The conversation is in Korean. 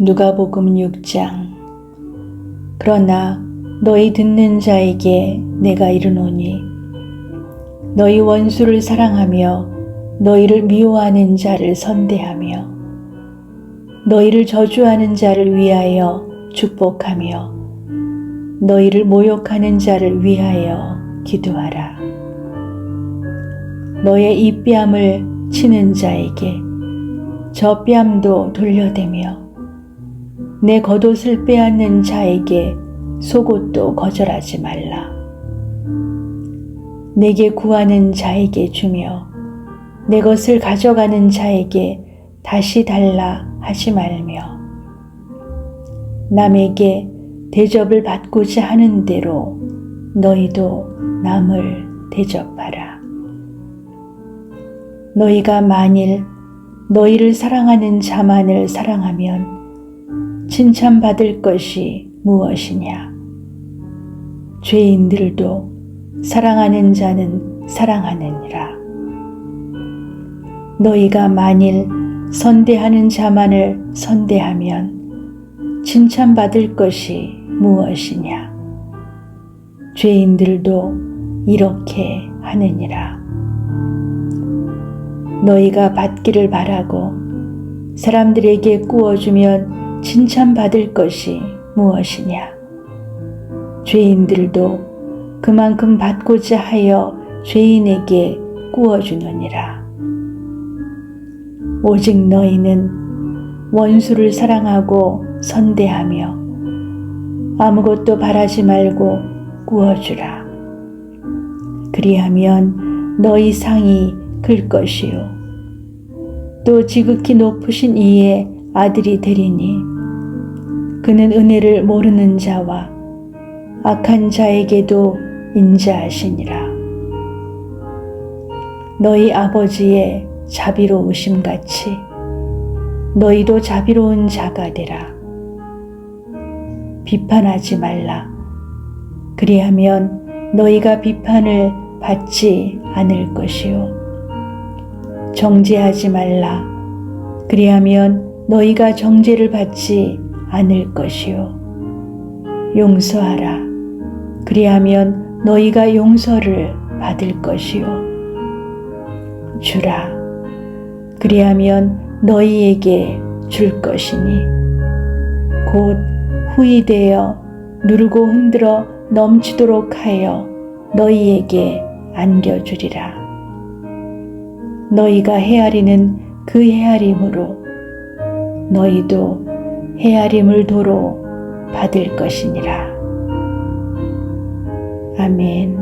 누가복음 6장 그러나 너희 듣는 자에게 내가 이르노니 너희 원수를 사랑하며 너희를 미워하는 자를 선대하며 너희를 저주하는 자를 위하여 축복하며 너희를 모욕하는 자를 위하여 기도하라. 너의 이 뺨을 치는 자에게 저 뺨도 돌려대며 내 겉옷을 빼앗는 자에게 속옷도 거절하지 말라. 내게 구하는 자에게 주며 내 것을 가져가는 자에게 다시 달라 하지 말며 남에게 대접을 받고자 하는 대로 너희도 남을 대접하라. 너희가 만일 너희를 사랑하는 자만을 사랑하면 칭찬받을 것이 무엇이냐? 죄인들도 사랑하는 자는 사랑하느니라. 너희가 만일 선대하는 자만을 선대하면 칭찬받을 것이 무엇이냐? 죄인들도 이렇게 하느니라. 너희가 받기를 바라고 사람들에게 꾸어주면 칭찬받을 것이 무엇이냐? 죄인들도 그만큼 받고자 하여 죄인에게 꾸어주느니라. 오직 너희는 원수를 사랑하고 선대하며 아무것도 바라지 말고 꾸어주라. 그리하면 너희 상이 클 것이요. 또 지극히 높으신 이의 아들이 되리니 그는 은혜를 모르는 자와 악한 자에게도 인자하시니라. 너희 아버지의 자비로우심 같이 너희도 자비로운 자가 되라. 비판하지 말라. 그리하면 너희가 비판을 받지 않을 것이요. 정죄하지 말라. 그리하면 너희가 정죄를 받지 않을 것이요. 용서하라. 그리하면 너희가 용서를 받을 것이요. 주라. 그리하면 너희에게 줄 것이니 곧 후이되어 누르고 흔들어 넘치도록 하여 너희에게 안겨주리라. 너희가 헤아리는 그 헤아림으로 너희도 헤아림을 도로 받을 것이니라. 아멘.